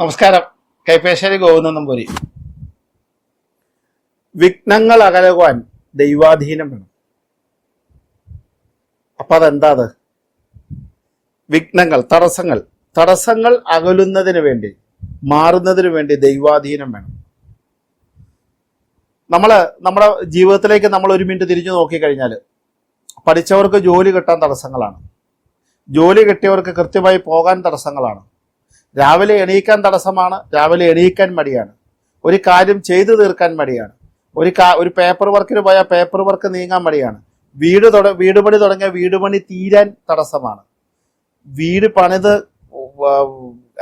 നമസ്കാരം. കൈപ്പേശ്ശേരി ഗോവിന്ദൻ നമ്പൂരി വിഘ്നങ്ങൾ അകലുവാൻ ദൈവാധീനം വേണം. അപ്പൊ അതെന്താ അത് വിഘ്നങ്ങൾ തടസ്സങ്ങൾ. തടസ്സങ്ങൾ അകലുന്നതിന് വേണ്ടി മാറുന്നതിന് വേണ്ടി ദൈവാധീനം വേണം. നമ്മൾ നമ്മുടെ ജീവിതത്തിലേക്ക് നമ്മൾ ഒരു മിനിറ്റ് തിരിഞ്ഞു നോക്കിക്കഴിഞ്ഞാൽ പഠിച്ചവർക്ക് ജോലി കിട്ടാൻ തടസ്സങ്ങളാണ്. ജോലി കിട്ടിയവർക്ക് കൃത്യമായി പോകാൻ തടസ്സങ്ങളാണ്. രാവിലെ എണീക്കാൻ തടസ്സമാണ് രാവിലെ എണീക്കാൻ മടിയാണ്. ഒരു കാര്യം ചെയ്തു തീർക്കാൻ മടിയാണ്. ഒരു കാ ഒരു പേപ്പർ വർക്കിന് പോയാൽ പേപ്പർ വർക്ക് നീങ്ങാൻ മടിയാണ്. വീട് തുട വീട് പണി തുടങ്ങിയ വീട് പണി തീരാൻ തടസ്സമാണ്. വീട് പണിത്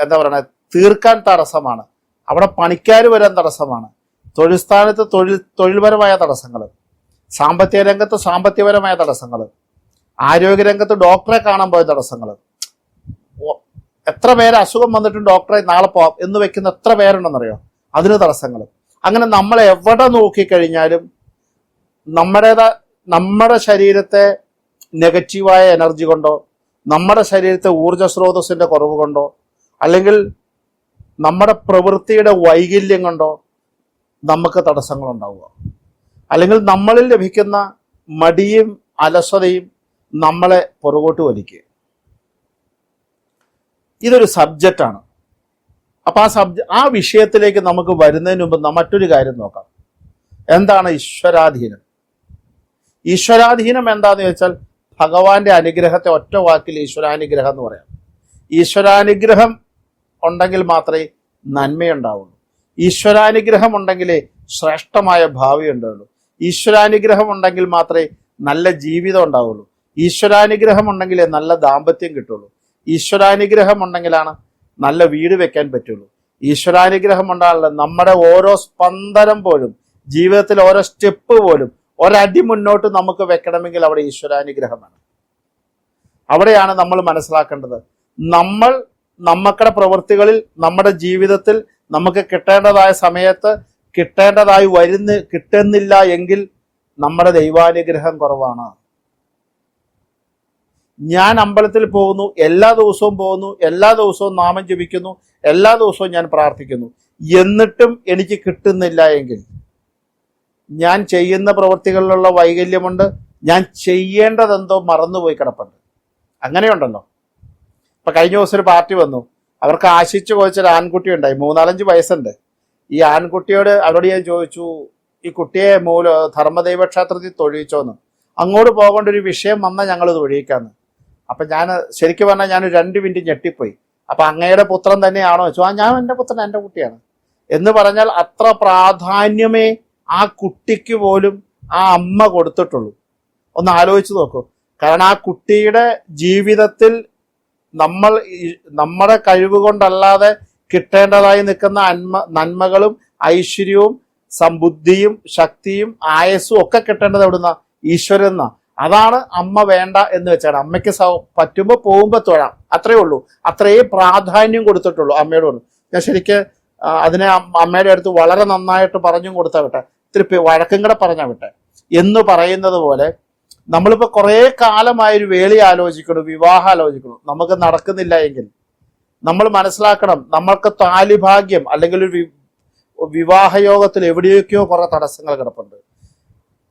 എന്താ പറയണ തീർക്കാൻ തടസ്സമാണ്. അവിടെ പണിക്കാർ വരാൻ തടസ്സമാണ്. തൊഴിൽ സ്ഥാനത്ത് തൊഴിൽ തൊഴിൽപരമായ തടസ്സങ്ങൾ. സാമ്പത്തിക രംഗത്ത് സാമ്പത്തികപരമായ തടസ്സങ്ങൾ. ആരോഗ്യരംഗത്ത് ഡോക്ടറെ കാണാൻ പോയ തടസ്സങ്ങൾ. എത്ര പേര് അസുഖം വന്നിട്ടും ഡോക്ടറെ നാളെ പോവാം എന്ന് വെക്കുന്ന എത്ര പേരുണ്ടെന്നറിയോ? അതിന് തടസ്സങ്ങൾ. അങ്ങനെ നമ്മൾ എവിടെ നോക്കിക്കഴിഞ്ഞാലും നമ്മുടേതാ നമ്മുടെ ശരീരത്തെ നെഗറ്റീവായ എനർജി കൊണ്ടോ നമ്മുടെ ശരീരത്തെ ഊർജ സ്രോതസ്സിന്റെ കുറവ് കൊണ്ടോ അല്ലെങ്കിൽ നമ്മുടെ പ്രവൃത്തിയുടെ വൈകല്യം കൊണ്ടോ നമുക്ക് തടസ്സങ്ങൾ ഉണ്ടാവുക അല്ലെങ്കിൽ നമ്മളിൽ ലഭിക്കുന്ന മടിയും അലസതയും നമ്മളെ പുറകോട്ട് വലിക്കുക. ഇതൊരു സബ്ജക്റ്റാണ് അപ്പൊ ആ സബ്ജ ആ വിഷയത്തിലേക്ക് നമുക്ക് വരുന്നതിന് മുമ്പ് മറ്റൊരു കാര്യം നോക്കാം. എന്താണ് ഈശ്വരാധീനം? ഈശ്വരാധീനം എന്താന്ന് ചോദിച്ചാൽ ഭഗവാന്റെ അനുഗ്രഹത്തെ ഒറ്റ വാക്കിൽ ഈശ്വരാനുഗ്രഹം എന്ന് പറയാം. ഈശ്വരാനുഗ്രഹം ഉണ്ടെങ്കിൽ മാത്രമേ നന്മയുണ്ടാവുള്ളൂ. ഈശ്വരാനുഗ്രഹം ഉണ്ടെങ്കിലേ ശ്രേഷ്ഠമായ ഭാവി ഉണ്ടാവുള്ളൂ. ഈശ്വരാനുഗ്രഹം ഉണ്ടെങ്കിൽ മാത്രമേ നല്ല ജീവിതം ഉണ്ടാവുള്ളൂ. ഈശ്വരാനുഗ്രഹം ഉണ്ടെങ്കിലേ നല്ല ദാമ്പത്യം കിട്ടുള്ളൂ. ഈശ്വരാനുഗ്രഹം ഉണ്ടെങ്കിലാണ് നല്ല വീട് വെക്കാൻ പറ്റുള്ളൂ. ഈശ്വരാനുഗ്രഹം ഉണ്ടാകാനുള്ള നമ്മുടെ ഓരോ സ്പന്ദനം പോലും ജീവിതത്തിൽ ഓരോ സ്റ്റെപ്പ് പോലും ഒരടി മുന്നോട്ട് നമുക്ക് വെക്കണമെങ്കിൽ അവിടെ ഈശ്വരാനുഗ്രഹമാണ്. അവിടെയാണ് നമ്മൾ മനസ്സിലാക്കേണ്ടത്. നമ്മൾ നമ്മക്കടെ പ്രവൃത്തികളിൽ നമ്മുടെ ജീവിതത്തിൽ നമുക്ക് കിട്ടേണ്ടതായ സമയത്ത് കിട്ടേണ്ടതായി വരുന്ന കിട്ടുന്നില്ല എങ്കിൽ നമ്മുടെ ദൈവാനുഗ്രഹം കുറവാണ്. ഞാൻ അമ്പലത്തിൽ പോകുന്നു എല്ലാ ദിവസവും പോകുന്നു എല്ലാ ദിവസവും നാമം ജപിക്കുന്നു എല്ലാ ദിവസവും ഞാൻ പ്രാർത്ഥിക്കുന്നു. എന്നിട്ടും എനിക്ക് കിട്ടുന്നില്ല എങ്കിൽ ഞാൻ ചെയ്യുന്ന പ്രവൃത്തികളിലുള്ള വൈകല്യമുണ്ട് ഞാൻ ചെയ്യേണ്ടതെന്തോ മറന്നുപോയി കിടപ്പുണ്ട്. അങ്ങനെയുണ്ടല്ലോ. ഇപ്പൊ കഴിഞ്ഞ ദിവസം ഒരു പാർട്ടി വന്നു. അവർക്ക് ആശിച്ചു ചോദിച്ചൊരു ആൺകുട്ടി ഉണ്ടായി മൂന്നാലഞ്ച് വയസ്സുണ്ട്. ഈ ആൺകുട്ടിയോട് അവരോട് ഞാൻ ചോദിച്ചു ഈ കുട്ടിയെ മൂല ധർമ്മദൈവ ക്ഷേത്രത്തിൽ തൊഴിയിച്ചോന്ന് അങ്ങോട്ട് പോകേണ്ട ഒരു വിഷയം വന്നാൽ ഞങ്ങൾ തൊഴിയിക്കാന്ന് അപ്പൊ ഞാൻ ശരിക്കും പറഞ്ഞാൽ ഞാൻ രണ്ട് മിനിറ്റ് ഞെട്ടിപ്പോയി. അപ്പൊ അങ്ങയുടെ പുത്രൻ തന്നെയാണോ? ചോദിച്ചു ആ ഞാൻ എന്റെ പുത്രൻ എന്റെ കുട്ടിയാണ്. എന്ന് പറഞ്ഞാൽ അത്ര പ്രാധാന്യമേ ആ കുട്ടിക്ക് പോലും ആ അമ്മ കൊടുത്തിട്ടുള്ളൂ. ഒന്ന് ആലോചിച്ച് നോക്കൂ. കാരണം ആ കുട്ടിയുടെ ജീവിതത്തിൽ നമ്മൾ നമ്മുടെ കഴിവ് കൊണ്ടല്ലാതെ കിട്ടേണ്ടതായി നിൽക്കുന്ന അന്മ നന്മകളും ഐശ്വര്യവും സമ്പുദ്ധിയും ശക്തിയും ആയസും ഒക്കെ കിട്ടേണ്ടത് എവിടുന്ന? ഈശ്വരൻ അതാണ് അമ്മ വേണ്ട എന്ന് വെച്ചാണ്. അമ്മയ്ക്ക് സൗ പറ്റുമ്പോൾ പോകുമ്പോൾ തൊഴാം. അത്രയേ ഉള്ളൂ. അത്രയും പ്രാധാന്യം കൊടുത്തിട്ടുള്ളൂ അമ്മയോട് ഞാൻ ശരിക്ക് അതിനെ അമ്മ- അമ്മയുടെ അടുത്ത് വളരെ നന്നായിട്ട് പറഞ്ഞും കൊടുത്താൽ വിട്ടെ. ഇത്തിരി വഴക്കും കൂടെ പറഞ്ഞാൽ വിട്ടെ. എന്ന് പറയുന്നത് പോലെ നമ്മളിപ്പോ കുറെ കാലമായി ഒരു വേളി ആലോചിക്കണം വിവാഹം ആലോചിക്കണം നമുക്ക് നടക്കുന്നില്ല എങ്കിൽ നമ്മൾ മനസ്സിലാക്കണം നമ്മൾക്ക് താലിഭാഗ്യം അല്ലെങ്കിൽ ഒരു വിവാഹയോഗത്തിൽ എവിടെയൊക്കെയോ കുറെ തടസ്സങ്ങൾ കിടപ്പുണ്ട്.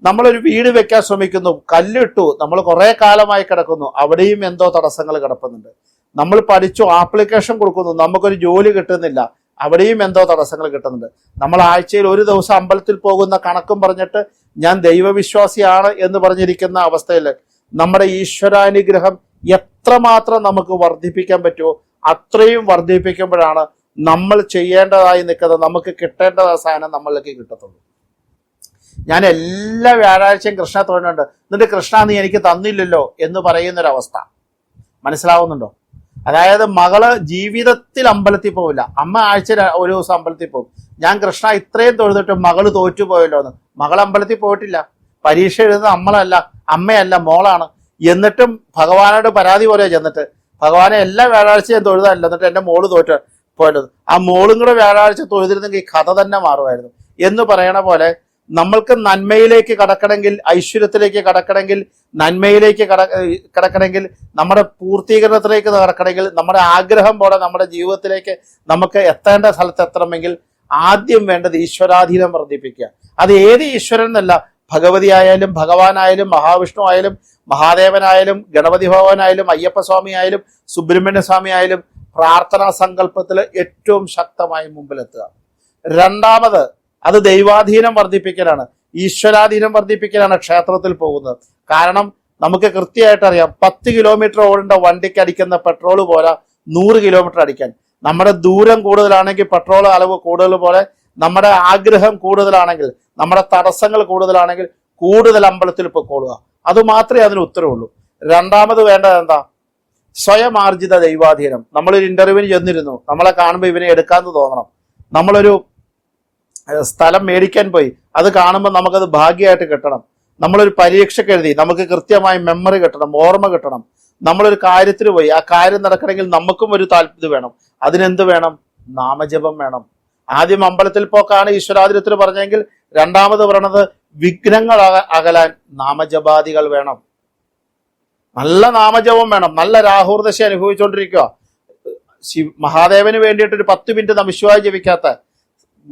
നമ്മളൊരു വീട് വെക്കാൻ ശ്രമിക്കുന്നു കല്ലിട്ടു നമ്മൾ കുറേ കാലമായി കിടക്കുന്നു അവിടെയും എന്തോ തടസ്സങ്ങൾ കിടക്കുന്നുണ്ട് നമ്മൾ പഠിച്ചു ആപ്ലിക്കേഷൻ കൊടുക്കുന്നു നമുക്കൊരു ജോലി കിട്ടുന്നില്ല അവിടെയും എന്തോ തടസ്സങ്ങൾ കിട്ടുന്നുണ്ട്. നമ്മൾ ആഴ്ചയിൽ ഒരു ദിവസം അമ്പലത്തിൽ പോകുന്ന കണക്കും പറഞ്ഞിട്ട് ഞാൻ ദൈവവിശ്വാസിയാണ് എന്ന് പറഞ്ഞിരിക്കുന്ന അവസ്ഥയിൽ നമ്മുടെ ഈശ്വരാനുഗ്രഹം എത്രമാത്രം നമുക്ക് വർദ്ധിപ്പിക്കാൻ പറ്റുമോ അത്രയും വർദ്ധിപ്പിക്കുമ്പോഴാണ് നമ്മൾ ചെയ്യേണ്ടതായി നിൽക്കുന്നത് നമുക്ക് കിട്ടേണ്ടതായ സാധനം നമ്മളിലേക്ക് കിട്ടത്തുള്ളൂ. ഞാൻ എല്ലാ വ്യാഴാഴ്ചയും കൃഷ്ണ തോന്നുന്നുണ്ട്. എന്നിട്ട് കൃഷ്ണ നീ എനിക്ക് തന്നില്ലല്ലോ എന്ന് പറയുന്നൊരവസ്ഥ. മനസ്സിലാവുന്നുണ്ടോ? അതായത് മകൾ ജീവിതത്തിൽ അമ്പലത്തിൽ പോവില്ല. അമ്മ ആഴ്ച ഒരു ദിവസം അമ്പലത്തിൽ പോകും. ഞാൻ കൃഷ്ണ ഇത്രയും തൊഴുതിട്ട് മകൾ തോറ്റുപോയല്ലോ എന്ന്. മകൾ അമ്പലത്തിൽ പോയിട്ടില്ല. പരീക്ഷ എഴുതുന്നത് നമ്മളല്ല അമ്മയല്ല മോളാണ്. എന്നിട്ടും ഭഗവാനോട് പരാതി പോലെ ചെന്നിട്ട് ഭഗവാനെ എല്ലാ വ്യാഴാഴ്ചയും തൊഴുതല്ല എന്നിട്ട് എന്റെ മോൾ തോറ്റ പോയല്ലോ ആ മോളും കൂടെ വ്യാഴാഴ്ച തൊഴുതിരുന്നെങ്കിൽ കഥ തന്നെ മാറുമായിരുന്നു. എന്ന് പറയണ പോലെ നമ്മൾക്ക് നന്മയിലേക്ക് കടക്കണമെങ്കിൽ ഐശ്വര്യത്തിലേക്ക് കടക്കണമെങ്കിൽ നന്മയിലേക്ക് കട കിടക്കണമെങ്കിൽ നമ്മുടെ പൂർത്തീകരണത്തിലേക്ക് കടക്കണമെങ്കിൽ നമ്മുടെ ആഗ്രഹം പോലെ നമ്മുടെ ജീവിതത്തിലേക്ക് നമുക്ക് എത്തേണ്ട സ്ഥലത്ത് എത്തണമെങ്കിൽ ആദ്യം വേണ്ടത് ഈശ്വരാധീനം വർദ്ധിപ്പിക്കുക. അത് ഏത് ഈശ്വരൻ എന്നല്ല ഭഗവതി ആയാലും ഭഗവാനായാലും മഹാവിഷ്ണു ആയാലും മഹാദേവനായാലും ഗണപതി ഭഗവാനായാലും അയ്യപ്പസ്വാമി ആയാലും സുബ്രഹ്മണ്യ സ്വാമി ആയാലും പ്രാർത്ഥനാ സങ്കല്പത്തിൽ ഏറ്റവും ശക്തമായി മുമ്പിലെത്തുക. രണ്ടാമത് അത് ദൈവാധീനം വർദ്ധിപ്പിക്കലാണ്. ഈശ്വരാധീനം വർദ്ധിപ്പിക്കലാണ് ക്ഷേത്രത്തിൽ പോകുന്നത്. കാരണം നമുക്ക് കൃത്യമായിട്ട് അറിയാം പത്ത് കിലോമീറ്റർ ഓടേണ്ട വണ്ടിക്ക് അടിക്കുന്ന പെട്രോൾ പോലെ നൂറ് കിലോമീറ്റർ അടിക്കാൻ. നമ്മുടെ ദൂരം കൂടുതലാണെങ്കിൽ പെട്രോൾ അളവ് കൂടുതൽ പോലെ നമ്മുടെ ആഗ്രഹം കൂടുതലാണെങ്കിൽ നമ്മുടെ തടസ്സങ്ങൾ കൂടുതലാണെങ്കിൽ കൂടുതൽ അമ്പലത്തിൽ പൊക്കോളുക. അത് മാത്രമേ അതിന് ഉത്തരവുള്ളൂ. രണ്ടാമത് വേണ്ടത് എന്താ? സ്വയമാർജിത ദൈവാധീനം. നമ്മളൊരു ഇന്റർവ്യൂവിന് ചെന്നിരുന്നു. നമ്മളെ കാണുമ്പോൾ ഇവനെ എടുക്കാന്ന് തോന്നണം. നമ്മളൊരു സ്ഥലം മേടിക്കാൻ പോയി. അത് കാണുമ്പോൾ നമുക്കത് ഭാഗ്യമായിട്ട് കിട്ടണം. നമ്മളൊരു പരീക്ഷയ്ക്ക് എഴുതി നമുക്ക് കൃത്യമായി മെമ്മറി കിട്ടണം ഓർമ്മ കിട്ടണം. നമ്മളൊരു കാര്യത്തിന് പോയി ആ കാര്യം നടക്കണമെങ്കിൽ നമുക്കും ഒരു താല്പര്യം വേണം. അതിനെന്ത് വേണം? നാമജപം വേണം. ആദ്യം അമ്പലത്തിൽ പോക്കാണ് ഈശ്വരാതിരത്തിൽ പറഞ്ഞെങ്കിൽ രണ്ടാമത് പറയണത് വിഘ്നങ്ങൾ അക- അകലാൻ നാമജപാദികൾ വേണം. നല്ല നാമജപം വേണം. നല്ല രാഹുർദശ അനുഭവിച്ചുകൊണ്ടിരിക്കുക ശിവ മഹാദേവന് വേണ്ടിയിട്ട് ഒരു പത്ത് മിനിറ്റ് നമിശ്വായി ജപിക്കാത്ത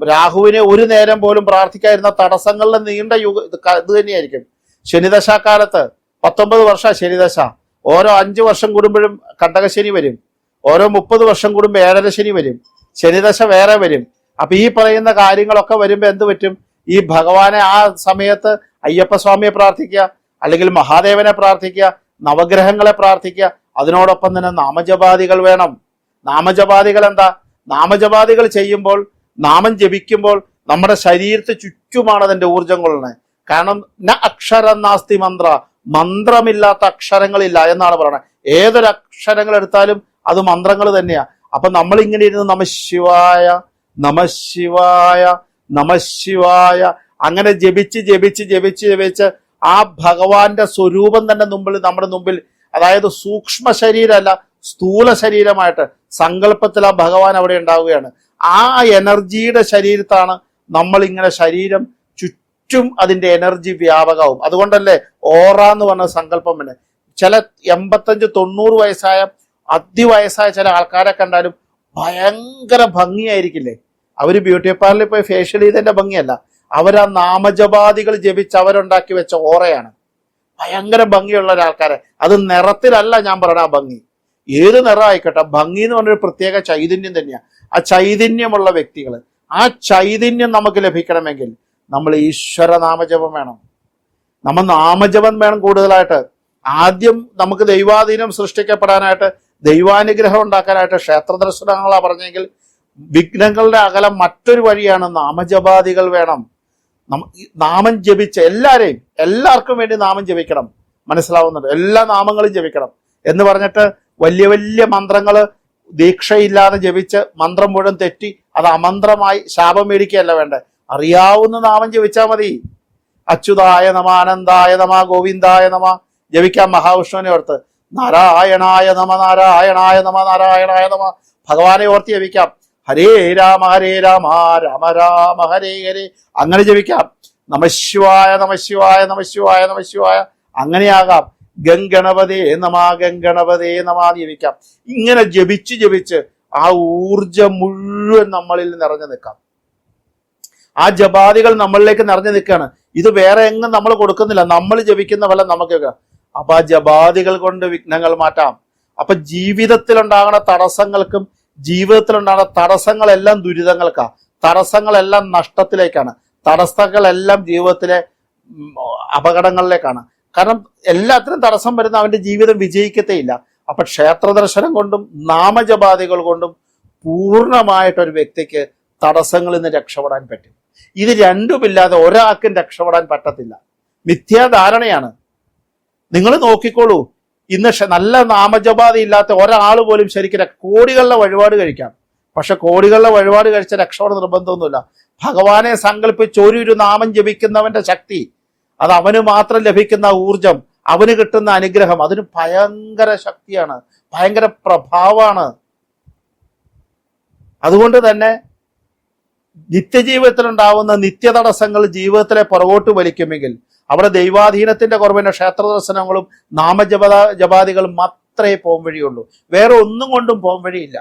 രാഹുവിനെ ഒരു നേരം പോലും പ്രാർത്ഥിക്കാതിരുന്ന തടസ്സങ്ങളുടെ നീണ്ട യുഗ ഇത് തന്നെയായിരിക്കും. ശനിദശാക്കാലത്ത് പത്തൊമ്പത് വർഷ ശനിദശ. ഓരോ അഞ്ച് വർഷം കൂടുമ്പോഴും കണ്ടകശനി വരും. ഓരോ മുപ്പത് വർഷം കൂടുമ്പോൾ ഏഴര ശനി വരും. ശനിദശ വേറെ വരും. അപ്പൊ ഈ പറയുന്ന കാര്യങ്ങളൊക്കെ വരുമ്പോൾ എന്ത് പറ്റും? ഈ ഭഗവാനെ ആ സമയത്ത് അയ്യപ്പ സ്വാമിയെ പ്രാർത്ഥിക്കുക അല്ലെങ്കിൽ മഹാദേവനെ പ്രാർത്ഥിക്കുക നവഗ്രഹങ്ങളെ പ്രാർത്ഥിക്കുക. അതിനോടൊപ്പം തന്നെ നാമജപാദികൾ വേണം. നാമജപാദികൾ എന്താ? നാമജപാദികൾ ചെയ്യുമ്പോൾ നാമം ജപിക്കുമ്പോൾ നമ്മുടെ ശരീരത്തെ ചുറ്റുമാണ് അതിന്റെ ഊർജം കൊള്ളണേ കാരണം ന അക്ഷരം നാസ്തി മന്ത്ര മന്ത്രമില്ലാത്ത അക്ഷരങ്ങളില്ല എന്നാണ് പറയുന്നത്. ഏതൊരു അക്ഷരങ്ങൾ എടുത്താലും അത് മന്ത്രങ്ങൾ തന്നെയാ. അപ്പൊ നമ്മൾ ഇങ്ങനെ ഇരുന്ന് നമശിവായ നമശിവായ നമശിവായ അങ്ങനെ ജപിച്ച് ജപിച്ച് ജപിച്ച് ജപിച്ച് ആ ഭഗവാന്റെ സ്വരൂപം തന്നെ മുമ്പിൽ നമ്മുടെ മുമ്പിൽ അതായത് സൂക്ഷ്മ ശരീരമല്ല സ്ഥൂല ശരീരമായിട്ട് സങ്കല്പത്തിൽ ആ ഭഗവാൻ അവിടെ ഉണ്ടാവുകയാണ്. ആ എനർജിയുടെ ശരീരത്താണ് നമ്മൾ ഇങ്ങനെ ശരീരം ചുറ്റും അതിന്റെ എനർജി വ്യാപകവും അതുകൊണ്ടല്ലേ ഓറ എന്ന് പറഞ്ഞ സങ്കല്പം തന്നെ ചില എൺപത്തഞ്ച് തൊണ്ണൂറ് വയസ്സായ അതിവയസ്സായ ചില ആൾക്കാരെ കണ്ടാലും ഭയങ്കര ഭംഗിയായിരിക്കില്ലേ? അവർ ബ്യൂട്ടി പാർലറിൽ പോയി ഫേഷ്യൽ ചെയ്തതിന്റെ ഭംഗിയല്ല. അവരാ നാമജപാദികൾ ജപിച്ച് അവരുണ്ടാക്കി വെച്ച ഓറയാണ്. ഭയങ്കര ഭംഗിയുള്ള ഒരാൾക്കാരെ അത് നിറത്തിലല്ല ഞാൻ പറയണ ആ ഭംഗി. ഏത് നിറം ആയിക്കോട്ടെ ഭംഗി എന്ന് പറഞ്ഞൊരു പ്രത്യേക ചൈതന്യം തന്നെയാണ് ആ ചൈതന്യമുള്ള വ്യക്തികൾ ആ ചൈതന്യം നമുക്ക് ലഭിക്കണമെങ്കിൽ നമ്മൾ ഈശ്വര നാമജപം വേണം. നമ്മൾ നാമജപം വേണം കൂടുതലായിട്ട്. ആദ്യം നമുക്ക് ദൈവാധീനം സൃഷ്ടിക്കപ്പെടാനായിട്ട് ദൈവാനുഗ്രഹം ഉണ്ടാക്കാനായിട്ട് ക്ഷേത്ര ദർശനങ്ങളാണ് പറഞ്ഞെങ്കിൽ വിഘ്നങ്ങളുടെ അകലം മറ്റൊരു വഴിയാണ് നാമജപാദികൾ വേണം. നാമം ജപിച്ച എല്ലാരെയും എല്ലാവർക്കും വേണ്ടി നാമം ജപിക്കണം. മനസ്സിലാവുന്നുണ്ട്? എല്ലാ നാമങ്ങളും ജപിക്കണം. എന്ന് പറഞ്ഞിട്ട് വലിയ വലിയ മന്ത്രങ്ങൾ ദീക്ഷയില്ലാതെ ജപിച്ച് മന്ത്രം മുഴുവൻ തെറ്റി അത് അമന്ത്രമായി ശാപം മേടിക്കുകയല്ല വേണ്ടേ. അറിയാവുന്ന നാമം ജപിച്ചാൽ മതി. അച്യുതായ നമ ആനന്ദായ നമ ഗോവിന്ദായ നമ ജപിക്കാം മഹാവിഷ്ണുവിനെ ഓർത്ത്. നാരായണായ നമ നാരായണായ നമ നാരായണായ നമ ഭഗവാനെ ഓർത്ത് ജപിക്കാം. ഹരേ രാമ ഹരേ രാമ രാമ രാമ ഹരേ ഹരേ. അങ്ങനെ ജപിക്കാം. നമശിവായ നമശിവായ നമശിവായ നമശിവായ അങ്ങനെയാകാം. ഗംഗണപതേ നമാ ഗംഗണപതേ നമാ ജപിക്കാം ഇങ്ങനെ ജപിച്ച് ജപിച്ച് ആ ഊർജം മുഴുവൻ നമ്മളിൽ നിറഞ്ഞു നിൽക്കാം. ആ ജപാദികൾ നമ്മളിലേക്ക് നിറഞ്ഞു നിൽക്കുകയാണ്. ഇത് വേറെ എങ്ങും നമ്മൾ കൊടുക്കുന്നില്ല. നമ്മൾ ജപിക്കുന്ന ഫലം നമുക്ക്. അപ്പൊ ആ ജപാദികൾ കൊണ്ട് വിഘ്നങ്ങൾ മാറ്റാം. അപ്പൊ ജീവിതത്തിലുണ്ടാകുന്ന തടസ്സങ്ങൾക്കും ജീവിതത്തിലുണ്ടാകുന്ന തടസ്സങ്ങളെല്ലാം ദുരിതങ്ങൾക്കാ. തടസ്സങ്ങളെല്ലാം നഷ്ടത്തിലേക്കാണ്. തടസ്സങ്ങളെല്ലാം ജീവിതത്തിലെ അപകടങ്ങളിലേക്കാണ്. കാരണം എല്ലാത്തിനും തടസ്സം വരുന്ന അവന്റെ ജീവിതം വിജയിക്കത്തേയില്ല. അപ്പൊ ക്ഷേത്ര ദർശനം കൊണ്ടും നാമജപാതികൾ കൊണ്ടും പൂർണമായിട്ട് ഒരു വ്യക്തിക്ക് തടസ്സങ്ങളിൽ നിന്ന് രക്ഷപ്പെടാൻ പറ്റും. ഇത് രണ്ടുമില്ലാതെ ഒരാൾക്കും രക്ഷപ്പെടാൻ പറ്റത്തില്ല. മിഥ്യാധാരണയാണ് നിങ്ങൾ നോക്കിക്കോളൂ. ഇന്ന് നല്ല നാമജപാതി ഇല്ലാത്ത ഒരാൾ പോലും ശരിക്കും കോടികളുടെ വഴിപാട് കഴിക്കാം. പക്ഷെ കോടികളുടെ വഴിപാട് കഴിച്ച രക്ഷപ്പെട നിർബന്ധമൊന്നുമില്ല. ഭഗവാനെ സങ്കല്പിച്ച് ഒരു ഒരു നാമം ജപിക്കുന്നവന്റെ ശക്തി അത് അവന് മാത്രം ലഭിക്കുന്ന ഊർജം അവന് കിട്ടുന്ന അനുഗ്രഹം അതിന് ഭയങ്കര ശക്തിയാണ് ഭയങ്കര പ്രഭാവമാണ്. അതുകൊണ്ട് തന്നെ നിത്യജീവിതത്തിലുണ്ടാവുന്ന നിത്യതടസ്സങ്ങൾ ജീവിതത്തിലെ പുറകോട്ട് വലിക്കുമെങ്കിൽ അവിടെ ദൈവാധീനത്തിന്റെ കുറവിന്റെ ക്ഷേത്ര ദർശനങ്ങളും നാമജപ ജപാദികളും മാത്രമേ പോം വഴിയുള്ളൂ. വേറെ ഒന്നും കൊണ്ടും പോം വഴിയില്ല.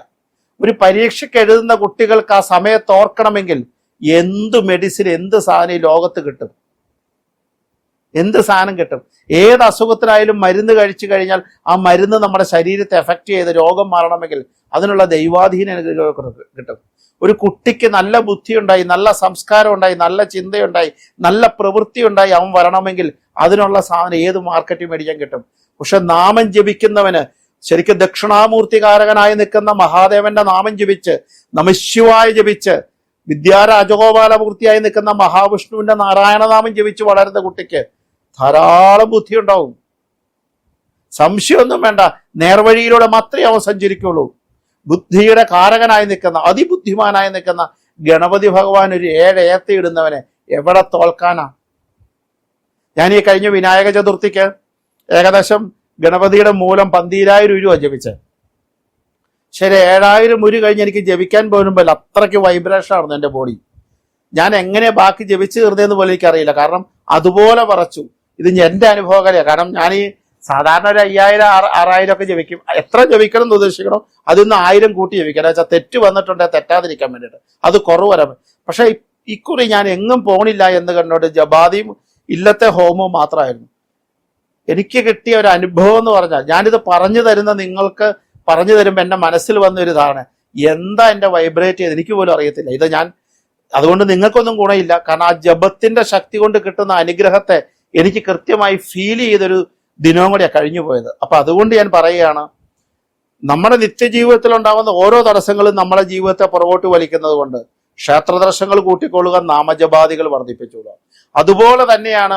ഒരു പരീക്ഷയ്ക്ക് എഴുതുന്ന കുട്ടികൾക്ക് ആ സമയത്ത് ഓർക്കണമെങ്കിൽ എന്ത് മെഡിസിൻ എന്ത് സാധനം ഈ ലോകത്ത് കിട്ടും? എന്ത് സാധനം കിട്ടും? ഏത് അസുഖത്തിനായാലും മരുന്ന് കഴിച്ചു കഴിഞ്ഞാൽ ആ മരുന്ന് നമ്മുടെ ശരീരത്തെ എഫക്റ്റ് ചെയ്ത് രോഗം മാറണമെങ്കിൽ അതിനുള്ള ദൈവാധീനം കിട്ടും. ഒരു കുട്ടിക്ക് നല്ല ബുദ്ധി ഉണ്ടായി നല്ല സംസ്കാരം ഉണ്ടായി നല്ല ചിന്തയുണ്ടായി നല്ല പ്രവൃത്തി ഉണ്ടായി അവൻ വരണമെങ്കിൽ അതിനുള്ള സാധനം ഏത് മാർക്കറ്റിൽ മേടിക്കാൻ കിട്ടും? പക്ഷെ നാമം ജപിക്കുന്നവന് ശരിക്കും ദക്ഷിണാമൂർത്തികാരകനായി നിൽക്കുന്ന മഹാദേവന്റെ നാമം ജപിച്ച് നമശിവായ ജപിച്ച് വിദ്യാരാജഗോപാലമൂർത്തിയായി നിൽക്കുന്ന മഹാവിഷ്ണുവിന്റെ നാരായണനാമം ജപിച്ച് വളരുന്ന കുട്ടിക്ക് ധാരാളം ബുദ്ധി ഉണ്ടാവും സംശയമൊന്നും വേണ്ട. നേർവഴിയിലൂടെ മാത്രമേ അവ സഞ്ചരിക്കുള്ളൂ. ബുദ്ധിയുടെ കാരകനായി നിൽക്കുന്ന അതിബുദ്ധിമാനായി നിൽക്കുന്ന ഗണപതി ഭഗവാൻ ഒരു ഏഴ് ഏത്തയിടുന്നവനെ എവിടെ തോൽക്കാനാ? ഞാൻ ഈ കഴിഞ്ഞ വിനായക ചതുർത്ഥിക്ക് ഏകദേശം ഗണപതിയുടെ മൂലം പന്തിരായിരം രൂപ ജപിച്ചത് ശരി ഏഴായിരം ഉരു കഴിഞ്ഞ് എനിക്ക് ജപിക്കാൻ പോരുമ്പോൾ അത്രയ്ക്ക് വൈബ്രേഷൻ ആയിരുന്നു എന്റെ ബോഡി ഞാൻ എങ്ങനെ ബാക്കി ജപിച്ചു തീർന്നതെന്ന് പോലും എനിക്കറിയില്ല. കാരണം അതുപോലെ പറച്ചു. ഇത് എന്റെ അനുഭവകരയാണ് കാരണം ഞാൻ ഈ സാധാരണ ഒരു അയ്യായിരം ആറ് ആറായിരം ഒക്കെ ജപിക്കും. എത്ര ജപിക്കണം എന്ന് ഉദ്ദേശിക്കണോ അതിൽ നിന്ന് ആയിരം കൂട്ടി ജപിക്കണം. വെച്ചാൽ തെറ്റ് വന്നിട്ടുണ്ടെങ്കിൽ തെറ്റാതിരിക്കാൻ വേണ്ടിയിട്ട്. അത് കുറവ് വരാൻ പക്ഷെ ഇക്കുറി ഞാൻ എങ്ങും പോണില്ല എന്ന് കണ്ടോണ്ട് ജപാതിയും ഇല്ലത്തെ ഹോമവും മാത്രമായിരുന്നു. എനിക്ക് കിട്ടിയ ഒരു അനുഭവം എന്ന് പറഞ്ഞാൽ ഞാനിത് പറഞ്ഞു തരുന്ന നിങ്ങൾക്ക് പറഞ്ഞു തരുമ്പോൾ എന്റെ മനസ്സിൽ വന്ന ഒരു ഇതാണ് എന്താ എന്റെ വൈബ്രേറ്റ് ചെയ്ത് എനിക്ക് പോലും അറിയത്തില്ല. ഇത് ഞാൻ അതുകൊണ്ട് നിങ്ങൾക്കൊന്നും ഗുണമില്ല. കാരണം ആ ജപത്തിന്റെ ശക്തി കൊണ്ട് കിട്ടുന്ന അനുഗ്രഹത്തെ എനിക്ക് കൃത്യമായി ഫീൽ ചെയ്തൊരു ദിനവും കൂടിയാണ് കഴിഞ്ഞു പോയത്. അപ്പൊ അതുകൊണ്ട് ഞാൻ പറയുകയാണ് നമ്മുടെ നിത്യജീവിതത്തിൽ ഉണ്ടാകുന്ന ഓരോ തടസ്സങ്ങളും നമ്മുടെ ജീവിതത്തെ പുറകോട്ട് വലിക്കുന്നത് കൊണ്ട് ക്ഷേത്രദർശനങ്ങൾ കൂട്ടിക്കൊള്ളുക നാമജപാദികൾ വർദ്ധിപ്പിച്ചുകൊള്ളുക. അതുപോലെ തന്നെയാണ്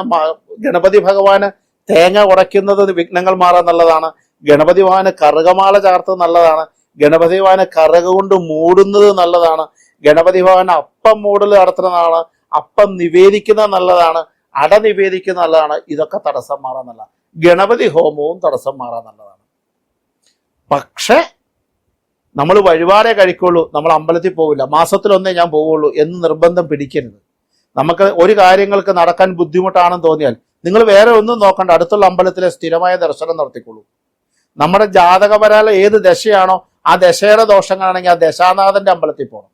ഗണപതി ഭഗവാന് തേങ്ങ ഉടയ്ക്കുന്നത് വിഘ്നങ്ങൾ മാറാൻ നല്ലതാണ്. ഗണപതി ഭഗവാന് കറുകമാല ചാർത്തത് നല്ലതാണ്. ഗണപതി ഭഗവാന് കറുക കൊണ്ട് മൂടുന്നത് നല്ലതാണ്. ഗണപതി ഭഗവാന് അപ്പം മൂടൽ നടത്തുന്നതാണ്. അപ്പം നിവേദിക്കുന്നത് നല്ലതാണ്. അട നിവേദിക്കുന്ന നല്ലതാണ്. ഇതൊക്കെ തടസ്സം മാറാൻ ഗണപതി ഹോമവും തടസ്സം മാറാൻ നല്ലതാണ് പക്ഷേ നമ്മൾ വഴിപാടേ കഴിക്കുള്ളൂ. നമ്മൾ അമ്പലത്തിൽ പോവില്ല. മാസത്തിലൊന്നേ ഞാൻ പോവുള്ളൂ എന്ന് നിർബന്ധം പിടിക്കരുത്. നമുക്ക് ഒരു കാര്യങ്ങൾക്ക് നടക്കാൻ ബുദ്ധിമുട്ടാണെന്ന് തോന്നിയാൽ നിങ്ങൾ വേറെ ഒന്നും നോക്കണ്ട. അടുത്തുള്ള അമ്പലത്തിലെ സ്ഥിരമായ ദർശനം നടത്തിക്കൊള്ളൂ. നമ്മുടെ ജാതകപരാല ഏത് ദശയാണോ ആ ദശയുടെ ദോഷങ്ങളാണെങ്കിൽ ആ ദശാനാഥന്റെ അമ്പലത്തിൽ പോകണം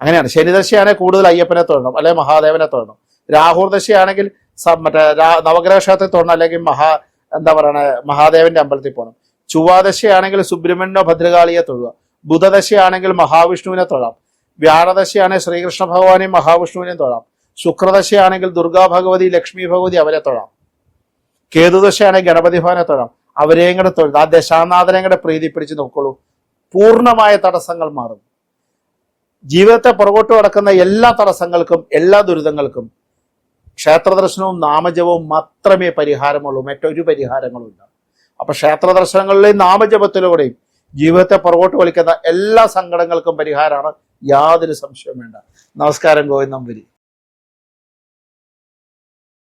അങ്ങനെയാണ്. ശനിദശയാണെങ്കിൽ കൂടുതൽ അയ്യപ്പനെ തൊഴണം. അല്ലെ മഹാദേവനെ തൊഴണം. രാഹുർ ദശയാണെങ്കിൽ മറ്റേ നവഗ്രഹ ക്ഷേത്രത്തിൽ തോന്നണം അല്ലെങ്കിൽ മഹാ എന്താ പറയണ മഹാദേവന്റെ അമ്പലത്തിൽ പോകണം. ചൊവ്വാദശയാണെങ്കിൽ സുബ്രഹ്മണ്യോ ഭദ്രകാളിയെ തൊഴുക. ബുധദശയാണെങ്കിൽ മഹാവിഷ്ണുവിനെ തൊഴാം. വ്യാഴദശയാണെങ്കിൽ ശ്രീകൃഷ്ണ ഭഗവാനെയും മഹാവിഷ്ണുവിനെയും തൊഴാം. ശുക്രദശയാണെങ്കിൽ ദുർഗാ ഭഗവതി ലക്ഷ്മി ഭഗവതി അവരെ തൊഴാം. കേതുദശയാണെങ്കിൽ ഗണപതി ഭവനെ തൊഴാം. അവരെയും കൂടെ തൊഴുത് ആ ദശാനാഥനെയും കൂടെ പ്രീതി പിടിച്ച് നോക്കുള്ളൂ. പൂർണമായ തടസ്സങ്ങൾ മാറും. ജീവിതത്തെ പുറകോട്ട് കടക്കുന്ന എല്ലാ തടസ്സങ്ങൾക്കും എല്ലാ ദുരിതങ്ങൾക്കും ക്ഷേത്ര ദർശനവും നാമജപവും മാത്രമേ പരിഹാരമുള്ളൂ. മറ്റൊരു പരിഹാരങ്ങളും ഇല്ല. അപ്പൊ ക്ഷേത്ര ദർശനങ്ങളിലെയും നാമജപത്തിലൂടെയും ജീവിതത്തെ പുറകോട്ട് വലിക്കുന്ന എല്ലാ സങ്കടങ്ങൾക്കും പരിഹാരമാണ്. യാതൊരു സംശയവും വേണ്ട. നമസ്കാരം ഗോവിന്ദം വരി.